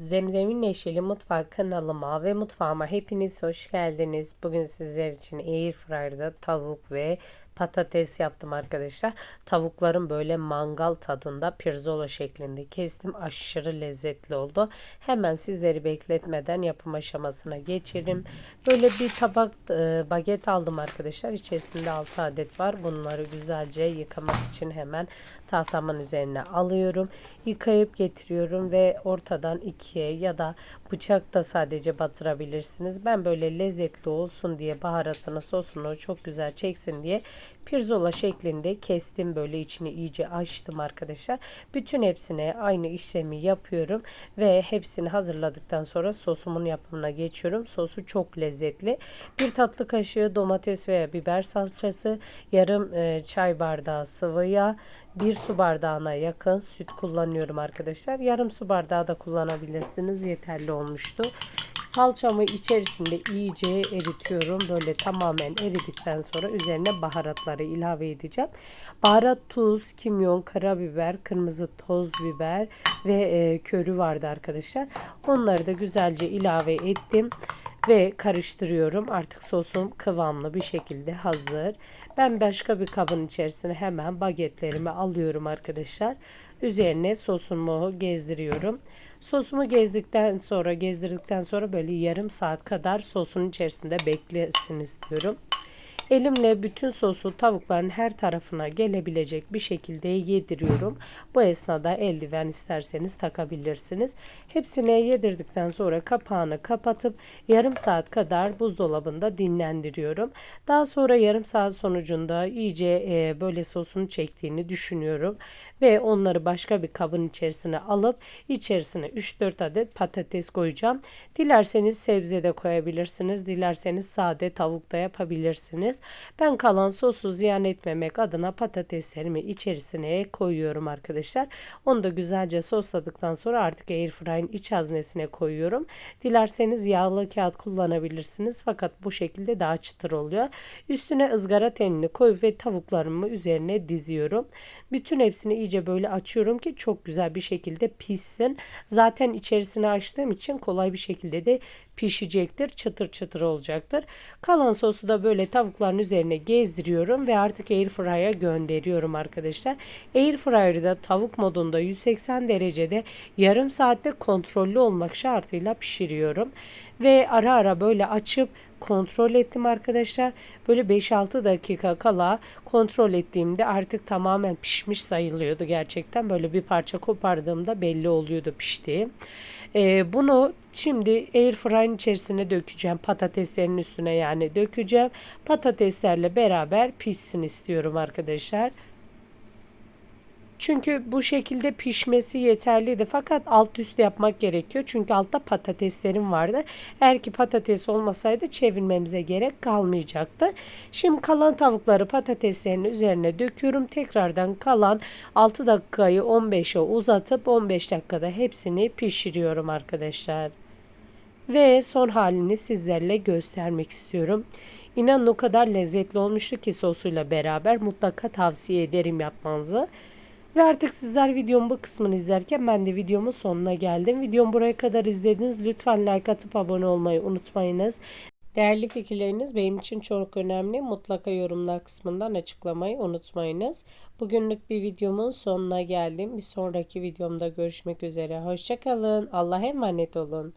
Zemzem'in Neşeli Mutfak kanalıma ve mutfağıma hepiniz hoş geldiniz. Bugün sizler için Airfryer'da tavuk ve patates yaptım arkadaşlar. Tavukların böyle mangal tadında pirzola şeklinde kestim. Aşırı lezzetli oldu. Hemen sizleri bekletmeden yapım aşamasına geçelim. Böyle bir tabak e, baget aldım arkadaşlar. İçerisinde 6 adet var. Bunları güzelce yıkamak için hemen tahtamın üzerine alıyorum. Yıkayıp getiriyorum ve ortadan ikiye ya da bıçakta sadece batırabilirsiniz. Ben böyle lezzetli olsun diye baharatını sosunu çok güzel çeksin diye pirzola şeklinde kestim böyle içini iyice açtım arkadaşlar. Bütün hepsine aynı işlemi yapıyorum ve hepsini hazırladıktan sonra sosumun yapımına geçiyorum. Sosu çok lezzetli. Bir tatlı kaşığı domates veya biber salçası, yarım e, çay bardağı sıvı yağ, bir su bardağına yakın süt kullanıyorum arkadaşlar. Yarım su bardağı da kullanabilirsiniz. Yeterli olmuştu. Salçamı içerisinde iyice eritiyorum. Böyle tamamen eridikten sonra üzerine baharatları ilave edeceğim. Baharat, tuz, kimyon, karabiber, kırmızı toz biber ve e, körü vardı arkadaşlar. Onları da güzelce ilave ettim ve karıştırıyorum. Artık sosum kıvamlı bir şekilde hazır. Ben başka bir kabın içerisine hemen bagetlerimi alıyorum arkadaşlar. Üzerine sosumu gezdiriyorum. Sosumu gezdikten sonra gezdirdikten sonra böyle yarım saat kadar sosun içerisinde beklesin istiyorum. Elimle bütün sosu tavukların her tarafına gelebilecek bir şekilde yediriyorum. Bu esnada eldiven isterseniz takabilirsiniz. Hepsine yedirdikten sonra kapağını kapatıp yarım saat kadar buzdolabında dinlendiriyorum. Daha sonra yarım saat sonucunda iyice e, böyle sosunu çektiğini düşünüyorum ve onları başka bir kabın içerisine alıp içerisine 3-4 adet patates koyacağım. Dilerseniz sebze de koyabilirsiniz. Dilerseniz sade tavuk da yapabilirsiniz. Ben kalan sosu ziyan etmemek adına patateslerimi içerisine koyuyorum arkadaşlar. Onu da güzelce sosladıktan sonra artık airfryer'in iç haznesine koyuyorum. Dilerseniz yağlı kağıt kullanabilirsiniz. Fakat bu şekilde daha çıtır oluyor. Üstüne ızgara tenini koyup ve tavuklarımı üzerine diziyorum. Bütün hepsini iyice böyle açıyorum ki çok güzel bir şekilde pişsin. Zaten içerisine açtığım için kolay bir şekilde de pişecektir. Çıtır çıtır olacaktır. Kalan sosu da böyle tavukların üzerine gezdiriyorum ve artık airfryer'a gönderiyorum arkadaşlar. Airfryer'da tavuk modunda 180 derecede yarım saatte kontrollü olmak şartıyla pişiriyorum. Ve ara ara böyle açıp kontrol ettim arkadaşlar. Böyle 5-6 dakika kala kontrol ettiğimde artık tamamen pişmiş sayılıyordu gerçekten. Böyle bir parça kopardığımda belli oluyordu piştiği. Ee, bunu şimdi airfryer'ın içerisine dökeceğim. Patateslerin üstüne yani dökeceğim. Patateslerle beraber pişsin istiyorum arkadaşlar. Çünkü bu şekilde pişmesi yeterliydi. Fakat alt üst yapmak gerekiyor. Çünkü altta patateslerim vardı. Eğer ki patates olmasaydı çevirmemize gerek kalmayacaktı. Şimdi kalan tavukları patateslerin üzerine döküyorum. Tekrardan kalan 6 dakikayı 15'e uzatıp 15 dakikada hepsini pişiriyorum arkadaşlar. Ve son halini sizlerle göstermek istiyorum. İnanın o kadar lezzetli olmuştu ki sosuyla beraber mutlaka tavsiye ederim yapmanızı. Ve artık sizler videomun bu kısmını izlerken ben de videomun sonuna geldim. Videomu buraya kadar izlediniz. Lütfen like atıp abone olmayı unutmayınız. Değerli fikirleriniz benim için çok önemli. Mutlaka yorumlar kısmından açıklamayı unutmayınız. Bugünlük bir videomun sonuna geldim. Bir sonraki videomda görüşmek üzere. Hoşçakalın. Allah'a emanet olun.